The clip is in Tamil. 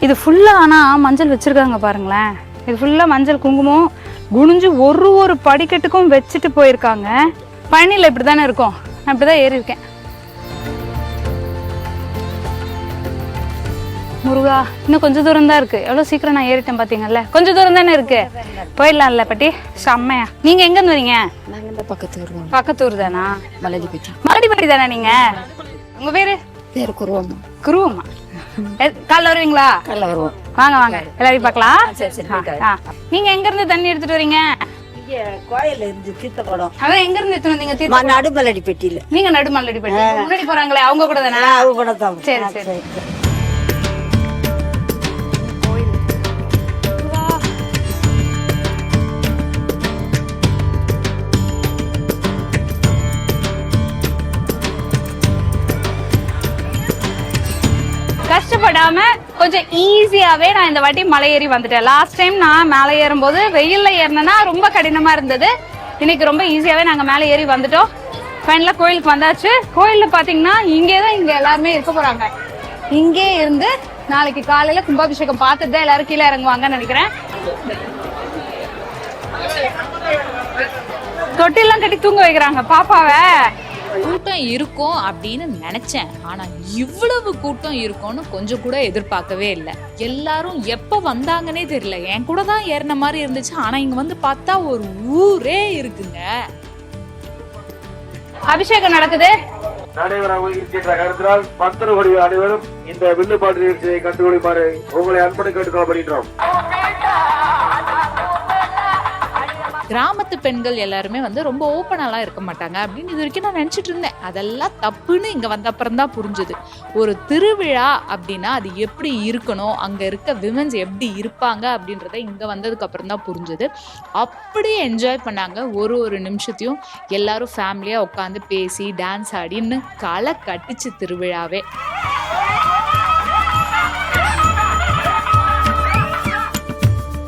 இது ஃபுல்லாக ஆனால் மஞ்சள் வச்சுருக்காங்க பாருங்களேன். இது ஃபுல்லாக மஞ்சள் குங்குமம் குனிஞ்சு ஒரு ஒரு படிக்கட்டுக்கும் வச்சுட்டு போயிருக்காங்க. பழனியில் இப்படி தானே இருக்கும். நான் இப்படி தான் ஏறி இருக்கேன் முருகா இன்னும் கொஞ்சம் தூரம் தான் இருக்கு. எவ்வளோ சீக்கிரம் நான் ஏறிட்டேன் பார்த்தீங்கல்ல கொஞ்சம் தூரம் தானே இருக்கு. போயிடலாம்ல பாட்டி. செம்மையா. நீங்கள் எங்கேருந்து வரீங்க? நாங்கள் இந்த பக்கத்து வருவோம் பக்கத்தூர் தானா மலடிப்பட்டி மறுபடி தானே நீங்கள் உங்கள் பேர்? பேர் குருவம் குருவம்மா. எ- காலைல வருவீங்களா? காலைல வருவோம். வாங்க வாங்க. எல்லாரையும் பார்க்கலாம். நீங்க எங்க இருந்து தண்ணி எடுத்துட்டு வரீங்க? கோயில்ல இருந்து தீர்த்தப்படம். அதான் எங்க இருந்து எடுத்துட்டு வந்தீங்க தீர்த்தம்? நடுமலடி பெட்டியில நீங்க நடுமல்லடி போயிட்டு முன்னாடி போறாங்களே அவங்க கூட தானே? அவங்க கூட தான். சரி சரி. கஷ்டப்படாம கொஞ்சம் ஈஸியாவே நான் இந்த வாட்டி மலை ஏறி வந்துட்டேன். லாஸ்ட் டைம் நான் மேலே ஏறும்போது வெயில்ல ஏறினேன்னா ரொம்ப கடினமா இருந்தது. இன்னைக்கு ரொம்ப ஈஸியாவே நாங்க மேலே ஏறி வந்துட்டோம். ஃபைனலா கோயிலுக்கு வந்தாச்சு. கோயில்ல பாத்தீங்கன்னா இங்கே தான் இங்க எல்லாருமே இருக்க போறாங்க. இங்கே இருந்து நாளைக்கு காலையில கும்பாபிஷேகம் பார்த்துட்டு தான் எல்லாரும் கீழே இறங்குவாங்கன்னு நினைக்கிறேன். தொட்டிலாம் கட்டி தூங்க வைக்கிறாங்க. பாப்பாவை. கூட்டம் இருக்கும் அப்படின்னு நினைச்சேன். ஆனா இவ்வளவு கூட்டம் இருக்கும்னு கொஞ்சம் கூட எதிர்பார்க்கவே இல்லை. எல்லாரும் எப்ப வந்தாங்கன்னே தெரியல. என் கூட தான் ஏறின மாதிரி இருந்துச்சு. ஆனா இங்க வந்து பார்த்தா ஒரு ஊரே இருக்குங்க. அபிஷேகம் நடக்குது. நடைபெற இருக்கின்ற கருத்தினால் பக்தர்களுடைய அனைவரும் இந்த வில்லுப்பாட்டு நிகழ்ச்சியை கண்டுபிடிப்பாரு உங்களை அன்பனை கேட்டுக்கொள்ளப்படுகின்றோம் கிராமத்து பெண்கள் எல்லாருமே வந்து ரொம்ப ஓப்பனாலாம் இருக்க மாட்டாங்க. அப்படின்னு இது வரைக்கும் நான் நினச்சிட்டு இருந்தேன். அதெல்லாம் தப்புன்னு இங்கே வந்த அப்புறம் தான் புரிஞ்சுது. ஒரு திருவிழா அப்படின்னா அது எப்படி இருக்கணும்? அங்கே இருக்க விமன்ஸ் எப்படி இருப்பாங்க? அப்படின்றத இங்கே வந்ததுக்கப்புறம் தான் புரிஞ்சுது. அப்படியே என்ஜாய் பண்ணாங்க. ஒரு ஒரு நிமிஷத்தையும் எல்லாரும் ஃபேமிலியாக உட்காந்து பேசி டான்ஸ் ஆடின்னு களை கட்டுச்சு திருவிழாவே.